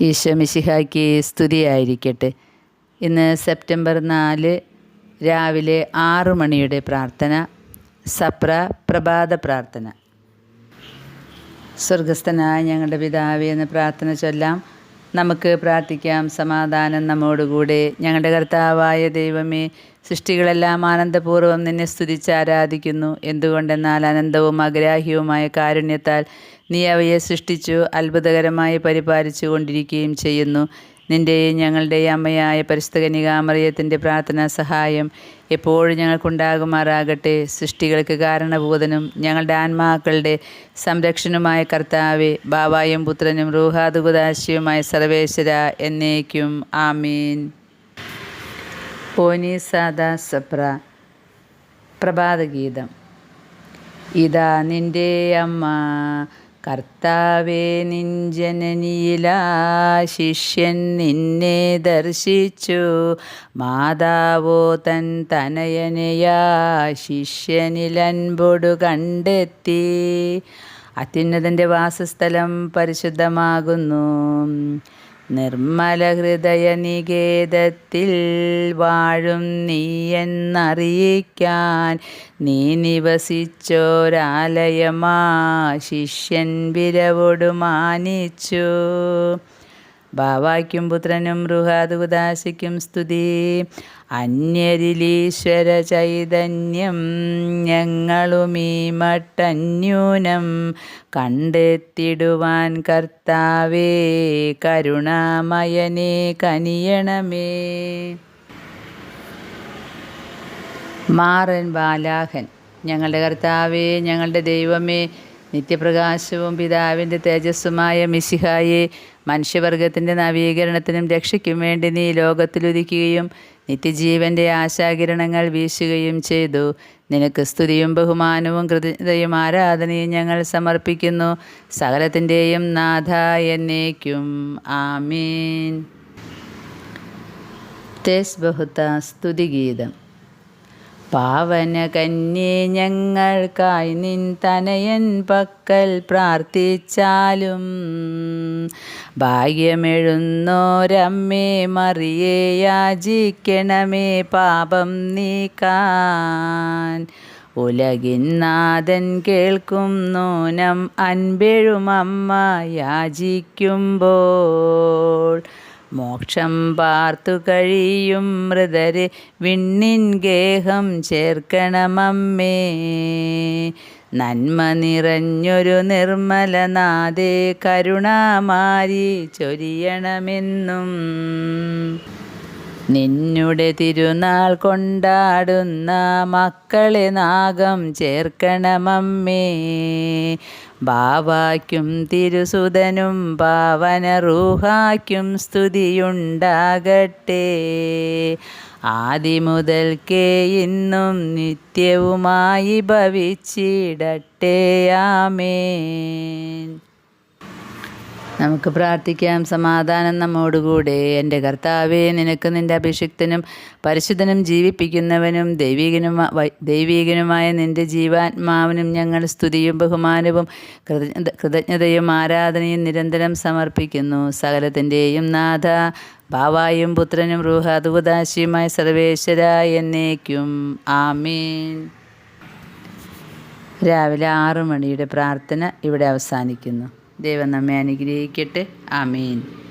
ഈശോ മിശിഹായ്ക്ക് സ്തുതിയായിരിക്കട്ടെ. ഇന്ന് സെപ്റ്റംബർ നാല് രാവിലെ ആറ് മണിയുടെ പ്രാർത്ഥന സപ്ര പ്രഭാത പ്രാർത്ഥന. സ്വർഗസ്ഥനായ ഞങ്ങളുടെ പിതാവേ എന്ന പ്രാർത്ഥന ചൊല്ലാം നമുക്ക് പ്രാർത്ഥിക്കാം. സമാധാനം നമ്മോടുകൂടെ. ഞങ്ങളുടെ കർത്താവായ ദൈവമേ സൃഷ്ടികളെല്ലാം ആനന്ദപൂർവം നിന്നെ സ്തുതിച്ച് ആരാധിക്കുന്നു. എന്തുകൊണ്ടെന്നാൽ അനന്തവും അഗ്രാഹ്യവുമായ കാരുണ്യത്താൽ നീ അവയെ സൃഷ്ടിച്ചു അത്ഭുതകരമായി പരിപാലിച്ചു കൊണ്ടിരിക്കുകയും ചെയ്യുന്നു. നിന്റെയും ഞങ്ങളുടെയും അമ്മയായ പരിശുദ്ധ കന്യകാമറിയത്തിന്റെ പ്രാർത്ഥനാ സഹായം എപ്പോഴും ഞങ്ങൾക്കുണ്ടാകുമാറാകട്ടെ. സൃഷ്ടികൾക്ക് കാരണഭൂതനും ഞങ്ങളുടെ ആത്മാക്കളുടെ സംരക്ഷണമായ കർത്താവെ ബാബായും പുത്രനും റൂഹാദുഗുദാശിയുമായ സർവേശ്വര എന്നേക്കും. ആമീൻ. പോനി സാദാ സപ്ര. പ്രഭാതഗീതം. ഇതാ നിന്റെ അമ്മ. കർത്താവേ നിൻ ജനനിയിലാ ശിഷ്യൻ നിന്നെ ദർശിച്ചു. മാതാവോ തൻ തനയനയാ ശിഷ്യനിലൻപൊടു കണ്ടെത്തി. അത്യുന്നതന്റെ വാസസ്ഥലം പരിശുദ്ധമാകുന്നു. നിർമ്മല ഹൃദയ നികേതത്തിൽ വാഴും നീ എന്നറിയിക്കാൻ നീ നിവസിച്ചോരാലയമാ. ശിഷ്യൻ വിരവോടു മാനിച്ചു. ബാവായ്ക്കും പുത്രനും റുഹാദുദാശിക്കും സ്തുതി. അന്യരിലീശ്വര ചൈതന്യം ഞങ്ങളുമീ മട്ടന്യൂനം കണ്ടെത്തിടുവാൻ കർത്താവേ കരുണാമയനെ കനിയണമേ. മാറൻ ബാലാഹൻ ഞങ്ങളുടെ കർത്താവേ ഞങ്ങളുടെ ദൈവമേ നിത്യപ്രകാശവും പിതാവിന്റെ തേജസ്സുമായ മിശിഹായെ മനുഷ്യവർഗത്തിന്റെ നവീകരണത്തിനും രക്ഷയ്ക്കും വേണ്ടി നീ ലോകത്തിലുദിക്കുകയും നിത്യജീവന്റെ ആശാകിരണങ്ങൾ വീശുകയും ചെയ്തു. നിനക്ക് സ്തുതിയും ബഹുമാനവും കൃതജ്ഞതയും ആരാധനയും ഞങ്ങൾ സമർപ്പിക്കുന്നു. സകലത്തിന്റെയും നാഥ എന്നേക്കും. ആമീൻ. തേസ് ബഹുത്ത സ്തുതിഗീതം പാവന കന്യേ ഞങ്ങൾക്കായി നിൻ തനയൻ പക്കൽ പ്രാർത്ഥിച്ചാലും. ഭാഗ്യമെഴുന്നോരമ്മേ മറിയേ യാചിക്കണമേ പാപം നീക്കാൻ. ഉലകിൻ നാഥൻ കേൾക്കും നൂനം അൻപെഴുമമ്മ യാചിക്കുമ്പോൾ. മോക്ഷം പാർത്തു കഴിയും മൃതരെ വിണ്ണിൻ ഗേഹം ചേർക്കണമമ്മേ. നന്മ നിറഞ്ഞൊരു നിർമ്മലനാഥേ കരുണാമാരി ചൊരിയണമെന്നും. നിന്നുടെ തിരുനാൾ കൊണ്ടാടുന്ന മക്കളെ നാഗം ചേർക്കണമമ്മേ. ബാവായ്ക്കും തിരുസുതനും പാവന റൂഹായ്ക്കും സ്തുതിയുണ്ടാകട്ടെ. ആദിമുതൽക്കേ ഇന്നും നിത്യവുമായി ഭവിച്ചിടട്ടെ. ആമേൻ. നമുക്ക് പ്രാർത്ഥിക്കാം. സമാധാനം നമ്മോടുകൂടെ. എന്റെ കർത്താവെ നിനക്ക് നിന്റെ അഭിഷിക്തനും പരിശുദ്ധനും ജീവിപ്പിക്കുന്നവനും ദൈവികനുമായ ദൈവികനുമായ നിന്റെ ജീവാത്മാവിനും ഞങ്ങൾ സ്തുതിയും ബഹുമാനവും കൃതജ്ഞത കൃതജ്ഞതയും ആരാധനയും നിരന്തരം സമർപ്പിക്കുന്നു. സകലത്തിന്റെയും നാഥ ഭാവായും പുത്രനും റൂഹാദുദാശിയുമായ സർവേശ്വര എന്നേക്കും. ആമീൻ. രാവിലെ ആറു മണിയുടെ പ്രാർത്ഥന ഇവിടെ അവസാനിക്കുന്നു. ദൈവം നമ്മെ അനുഗ്രഹിക്കട്ടെ. ആമീൻ.